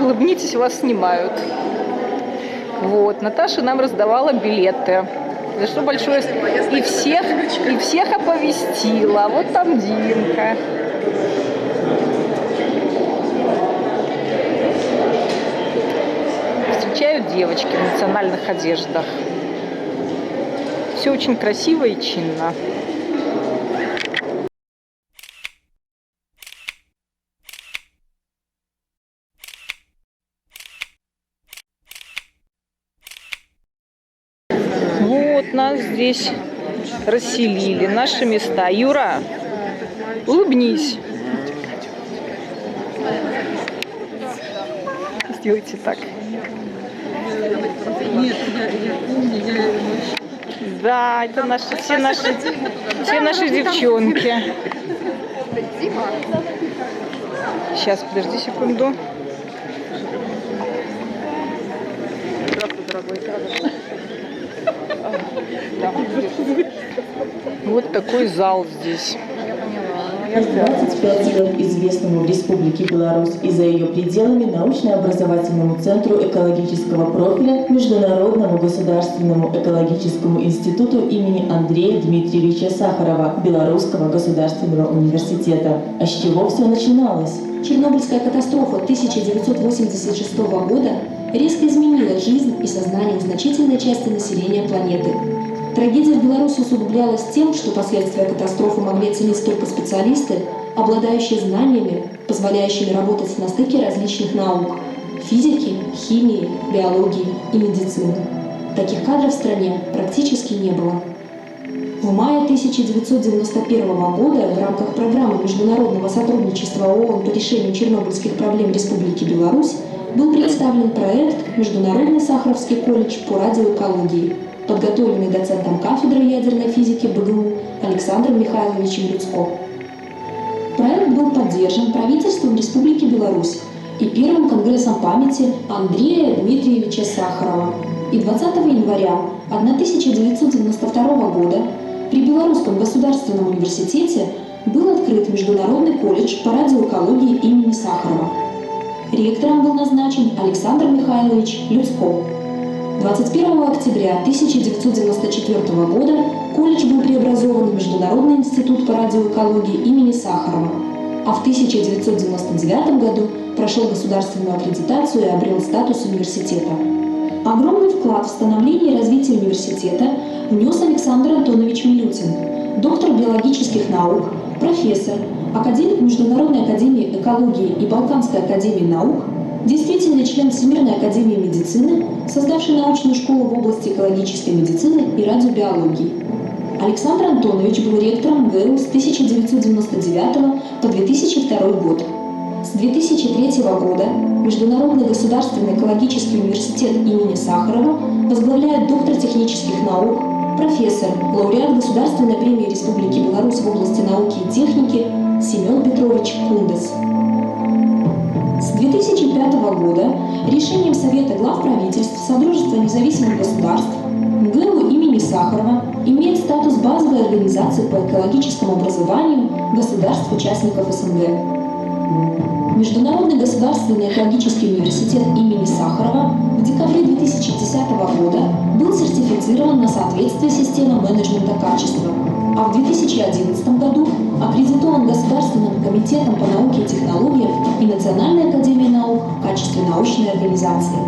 улыбнитесь, вас снимают. Вот, Наташа нам раздавала билеты. За что большое... И всех, и всех оповестила. Вот там Димка. Встречают девочки в национальных одеждах. Все очень красиво и чинно. Вот нас здесь расселили, наши места. Юра, улыбнись. Сделайте так. Да, это наши, все наши, все наши девчонки. Сейчас, подожди секунду. Вот такой зал здесь. 25 лет известному в Республике Беларусь и за ее пределами научно-образовательному центру экологического профиля Международному государственному экологическому институту имени Андрея Дмитриевича Сахарова Белорусского государственного университета. А с чего все начиналось? Чернобыльская катастрофа 1986 года резко изменила жизнь и сознание значительной части населения планеты. Трагедия в Беларуси усугублялась тем, что последствия катастрофы могли оценить только специалисты, обладающие знаниями, позволяющими работать на стыке различных наук – физики, химии, биологии и медицины. Таких кадров в стране практически не было. В мае 1991 года в рамках программы международного сотрудничества ООН по решению чернобыльских проблем Республики Беларусь был представлен проект «Международный Сахаровский колледж по радиоэкологии», подготовленный доцентом кафедры ядерной физики БГУ Александром Михайловичем Люцко. Проект был поддержан правительством Республики Беларусь и Первым конгрессом памяти Андрея Дмитриевича Сахарова. И 20 января 1992 года при Белорусском государственном университете был открыт Международный колледж по радиоэкологии имени Сахарова. Ректором был назначен Александр Михайлович Люцко. 21 октября 1994 года колледж был преобразован в Международный институт по радиоэкологии имени Сахарова, а в 1999 году прошел государственную аккредитацию и обрел статус университета. Огромный вклад в становление и развитие университета внес Александр Антонович Милютин, доктор биологических наук, профессор, академик Международной академии экологии и Балканской академии наук, действительный член Всемирной академии медицины, создавший научную школу в области экологической медицины и радиобиологии. Александр Антонович был ректором МГУ с 1999 по 2002 год. С 2003 года Международный государственный экологический университет имени Сахарова возглавляет доктор технических наук, профессор, лауреат Государственной премии Республики Беларусь в области науки и техники Семен Петрович Кундес. С 2005 года решением Совета глав правительств Содружества независимых государств МГУ имени Сахарова имеет статус базовой организации по экологическому образованию государств-участников СНГ. Международный государственный экологический университет имени Сахарова в декабре 2010 года был сертифицирован на соответствие системы менеджмента качества, а в 2011 году аккредитован Государственным комитетом по науке и технологиям и Национальной академией наук в качестве научной организации.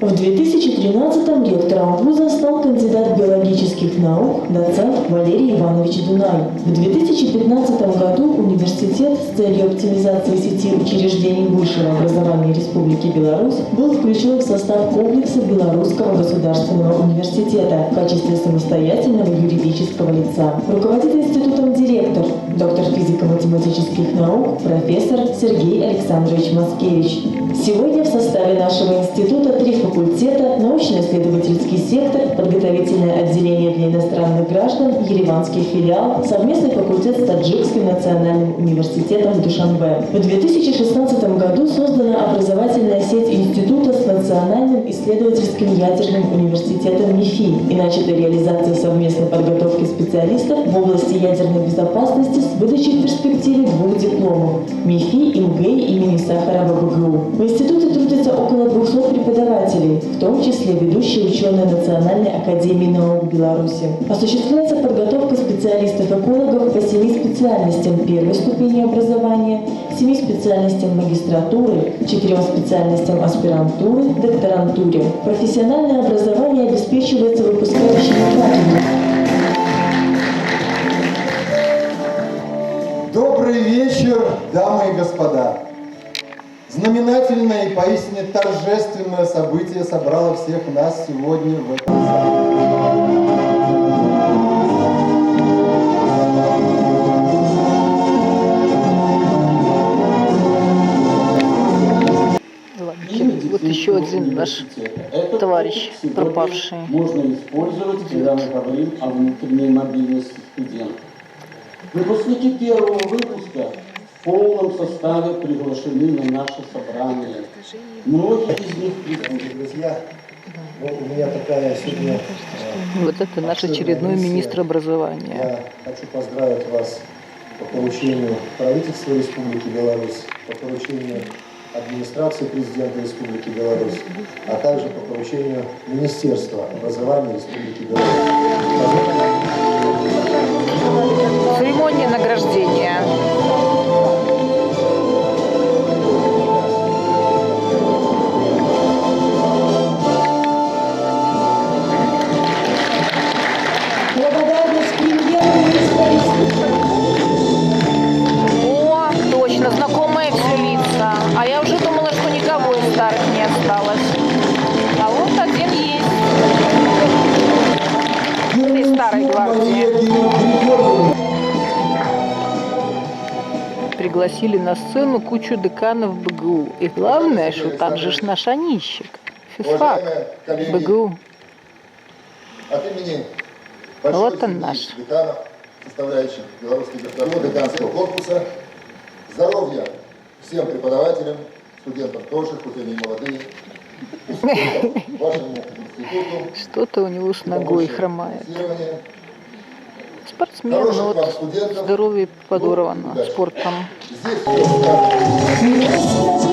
В 2013-м ректором вуза стал кандидат биологических наук, доцент Валерий Иванович Дунай. В 2015 году университет с целью оптимизации сети учреждений высшего образования Республики Беларусь был включен в состав комплекса Белорусского государственного университета в качестве самостоятельного юридического лица. Руководит институтом директор, доктор физико-математических наук, профессор Сергей Александрович Маскевич. Сегодня в составе нашего института три факультета, научно-исследовательский сектор, подготовительное отделение для иностранных граждан, Ереванский филиал, совместный факультет с Таджикским национальным университетом Душанбе. В 2016 году создана образовательная сеть института с Национальным исследовательским ядерным университетом МИФИ и начата реализация совместной подготовки специалистов в области ядерной безопасности с выдачей в перспективе двух дипломов МИФИ и МГИ имени Сахарова БГУ. Институте трудится около 200 преподавателей, в том числе ведущие ученые Национальной академии наук Беларуси. Осуществляется подготовка специалистов-экологов по семи специальностям первой ступени образования, семи специальностям магистратуры, четырем специальностям аспирантуры, докторантуре. Профессиональное образование обеспечивается выпускающими кафедрами. Добрый вечер, дамы и господа! Знаменательное и поистине торжественное событие собрало всех нас сегодня в этом зале. Вот еще один наш товарищ пропавший. Можно использовать, когда мы говорим о внутренней мобильности студентов. Выпускники первого выпуска полном составе приглашены на наше собрание. Многие из них. Друзья, вот у меня такая сегодня... э, Вот это наш очередной министр образования. Я хочу поздравить вас по поручению правительства Республики Беларусь, по поручению администрации президента Республики Беларусь, а также по поручению Министерства образования Республики Беларусь. Церемония награждения. Пригласили на сцену кучу деканов БГУ. И главное, что там же ж наш Онищик. Физфак. БГУ. От имени Вот он наш. деканов, составляющих Белорусский деканского корпуса, здоровья всем преподавателям, студентам тоже, хоть они и молодые, вашему институту, Что-то у него с ногой хромает. Спортсмен, вот здоровье подорвано Ну, спортом. Здесь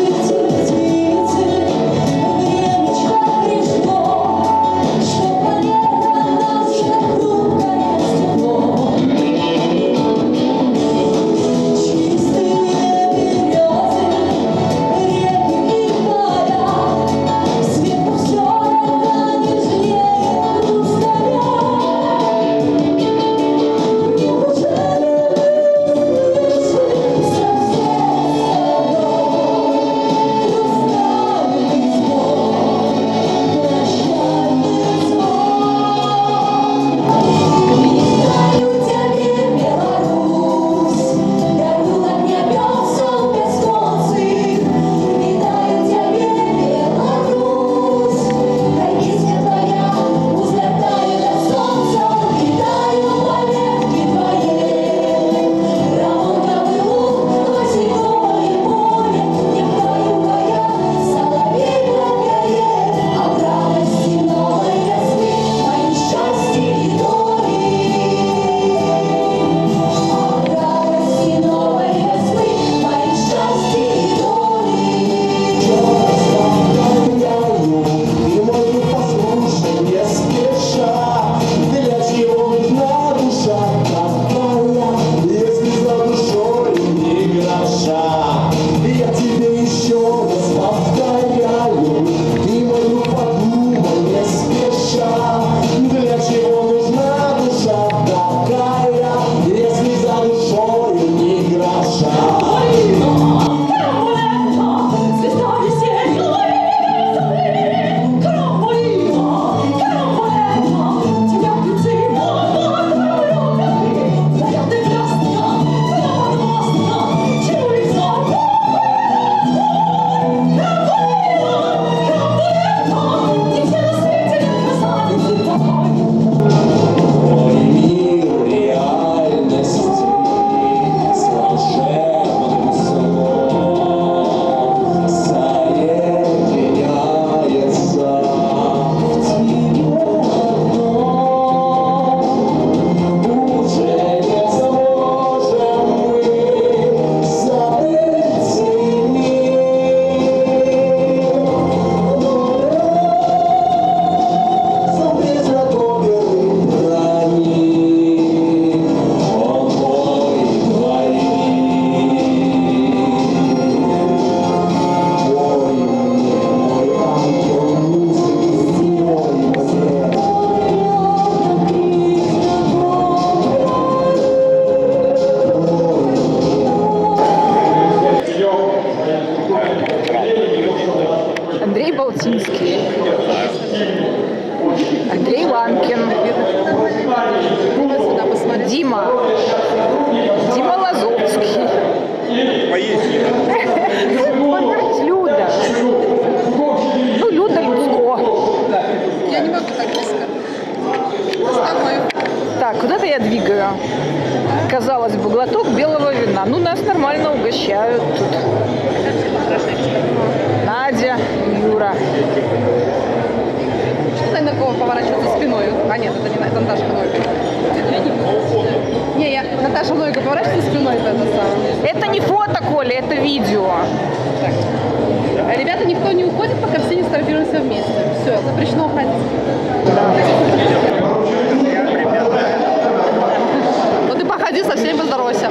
казалось бы, глоток белого вина. Ну, нас нормально угощают тут. Надя, Юра. Что на кого поворачиваться спиной? А нет, это не это Наташа Нойка. Не, я Наташа Нойка поворачивается спиной, это, это самое. Это не фото, Коля, это видео. Так. Ребята, никто не уходит, пока все не сфотографируются вместе. Все, запрещено уходить. Ну ты походи со всеми поздоровайся.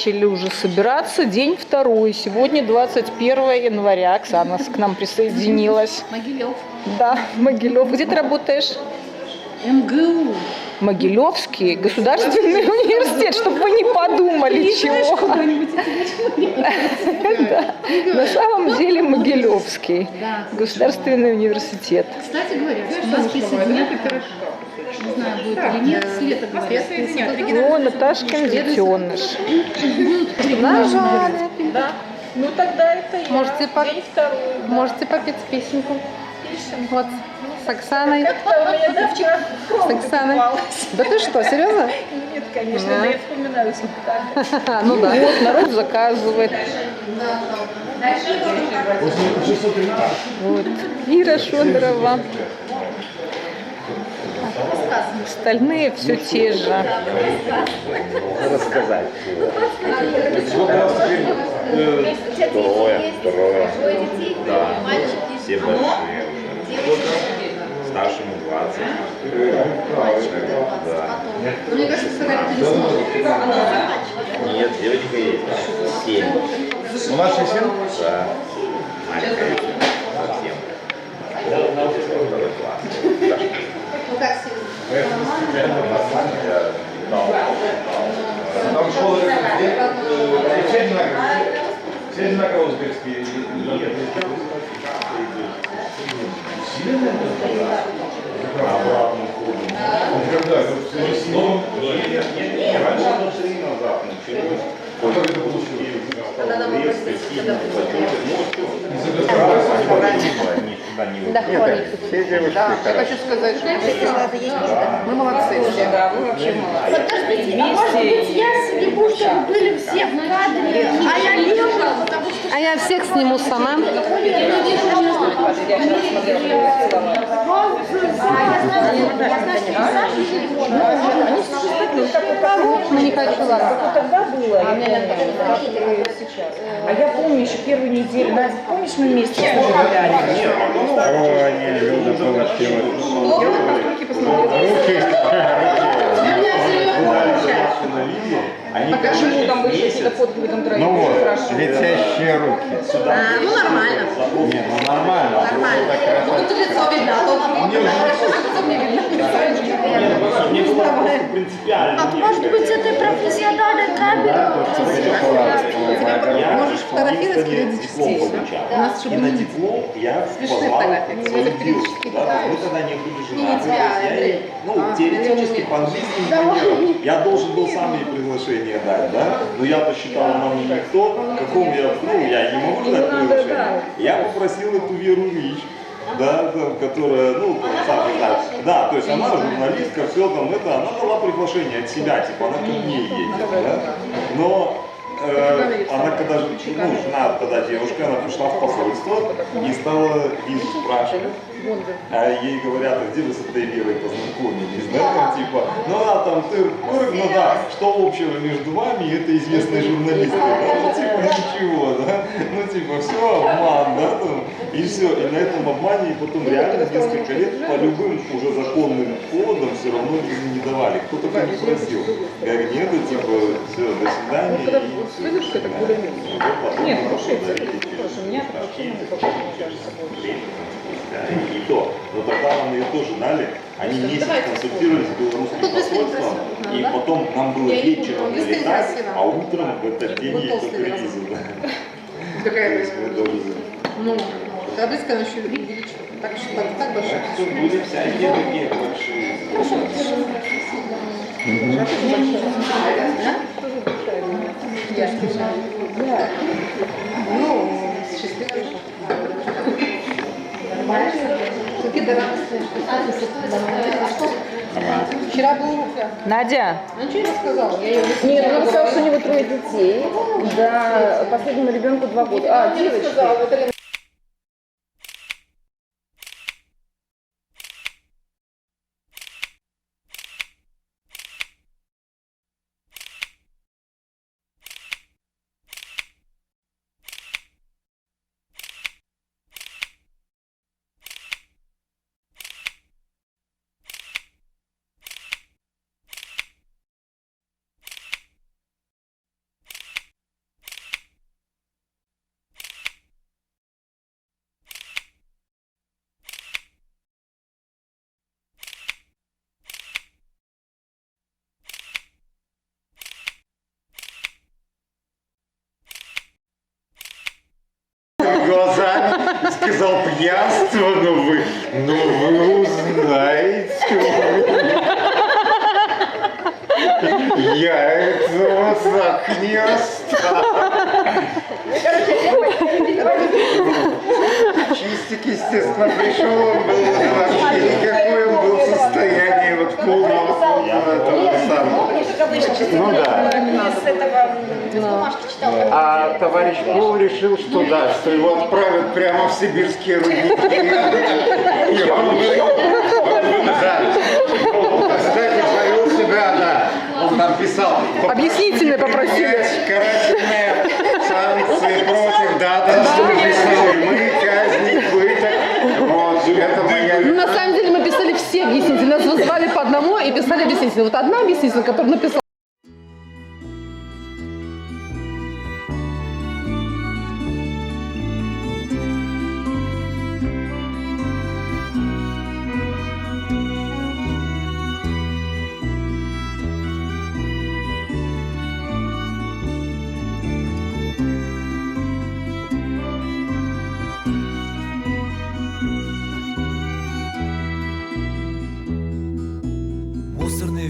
Начали уже собираться. День второй. Сегодня 21 января. Оксана к нам присоединилась. Могилев. Да, Могилев. Где ты работаешь? МГУ. Могилевский государственный университет, чтобы вы не подумали чего. Да. На самом деле Могилевский Да. государственный университет. Кстати говоря, нас присоединят, не знаю, будет или нет, Света говорят. О, Наташкин детеныш. Нажали. Да. Ну тогда это я. Можете по- да. Можете попеть песенку. Вот, с Оксаной. Как-то у меня да, вчера С Оксаной. Да ты что, серьезно? Нет, конечно, да. я вспоминаю спектакль. Ну да. Вот, народ заказывает. Вот. Ира Шодорова. Остальные все те же. Рассказать. Трое, трое. Да, все большие 20. Да. Мне кажется, сказали, ты не смотришь. Нет, девочка есть. Семь. Младший сын? Да. Маленькая еще. Совсем. Ну как сегодня? Там школа? Все одинаковые. Все одинаково узбекские. Когда? Ну, Нет, нет, нет. Раньше было три назад началось. как это получилось? Резко, сильно зачем-то. Ну, Они сюда не выходят. Все девушки Да, я хочу сказать, что мы молодцы все. Да, вы вообще молодцы. Подождите, а может быть я сниму, чтобы были все в кадре, а я лежа, потому что А я всех сниму сама. Ну не ладно. Тогда было, и сейчас. А я помню еще первую неделю. Надя, помнишь, мы вместе гуляли? Ой, не, Люда получилось. Руки посмотрела. Они Почему там были какие-то фотки в этом троих? Ну вот, Хорошо. летящие руки. А, ну нормально. Нет, ну нормально. Нормально. Ну, тут лицо видно, а то лицо не видно. Не было просто принципиально. А может быть это профессиональная камера? Можешь фотографировать детей. У нас И чтобы на не диплом я позвал фотографии. периодически да, мы тогда не я ей, ну, теоретически по английскому я должен был сам ей приглашение дать, да, но я-то считал, она мне никто, какому я, ну, я не могу дать приглашение. Я попросил эту Веру Рич, да, там, которая, ну, там, сам знаешь, да, то есть она журналистка, все там это, она дала приглашение от себя, типа, она ко мне едет, да, но э, она когда, же- ну, жена тогда девушка, она пришла в посольство и стала визу спрашивать. А ей говорят, а где вы с этой Верой познакомились, да, там, типа, ну она там, ты, ну да, что общего между вами и этой известной журналисткой, да, ну типа ничего, да, ну типа все, обман, да, там, и все, и на этом обмане ей потом реально несколько лет по любым уже законным поводам все равно не давали, кто только не просил, как нет, и, типа, все, до свидания, и. Выдержка это более-менее. Вот потом Нет, слушай, это и. У меня вообще не время, да, и, то. Но тогда нам ее тоже дали. Они месяц консультировались с белорусским посольством, и потом нам было вечером и налетать, красиво. а утром в этот день толстый только раз. визу. да. Какая То есть мы тоже за- Ну, таблицка она еще увеличивает. Так что так, так большая. Были всякие такие большие. Ну, Вчера был Руфя. Надя, не рассказала. Я ее нет, она сказала, что у него трое детей. Да, последнему ребенку два года. А, девочка. Глазами и сказал, пьянство, но вы, но вы узнаете. Я этого так не оставлю. Чистик, естественно, пришел, он был вообще никакой, он был в состоянии вот полного, полного этого самого. Ну да. А товарищ Пол решил, что да, что его отправят прямо в сибирские рудники. И он. Кстати, повел себя, да. Он там писал. Объяснительное попросили. принять Карательные санкции против, да, да, что писал. Мы, казни, пыток. Вот, это моя Ну, на самом деле мы писали все объяснители. Нас вызвали по одному и писали объяснители. Вот одна объяснительная, которая написала.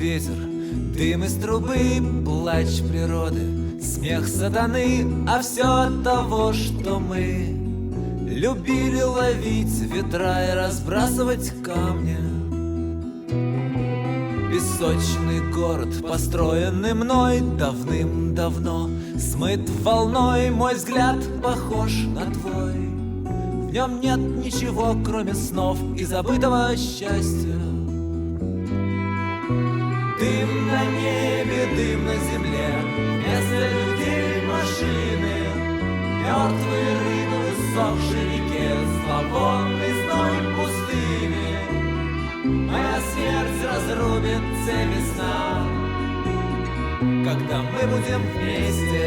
Ветер, дым из трубы, плач природы, смех сатаны, а все от того, что мы любили ловить ветра и разбрасывать камни. Песочный город, построенный мной давным-давно, смыт волной, мой взгляд похож на твой. В нем нет ничего, кроме снов и забытого счастья. На небе, дым на земле, вместо людей машины, мертвые рыбы в иссохшей реке, зловонный зной пустыни. Моя смерть разрубит цепи сна, когда мы будем вместе.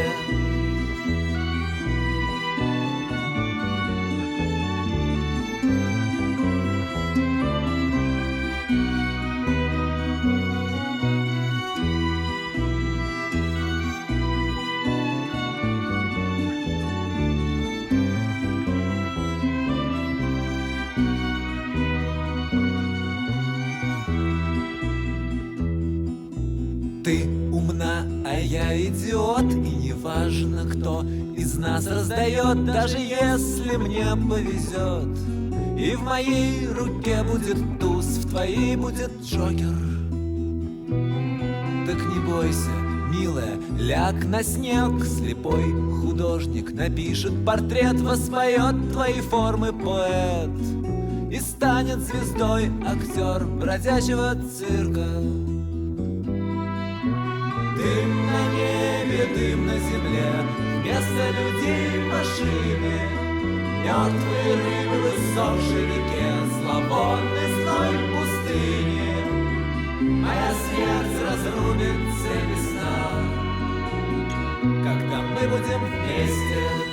Раздает Даже если мне повезет. И в моей руке будет туз В твоей будет Джокер. Так не бойся, милая, ляг на снег. Слепой художник напишет портрет Воспоет твои формы поэт. И станет звездой актер бродячего цирка. Дым на небе, дым на земле, Вместо людей в машине, Мертвые рыбы в иссохшей реке Слабонный слой пустыни Моя смерть разрубит все места, Когда мы будем вместе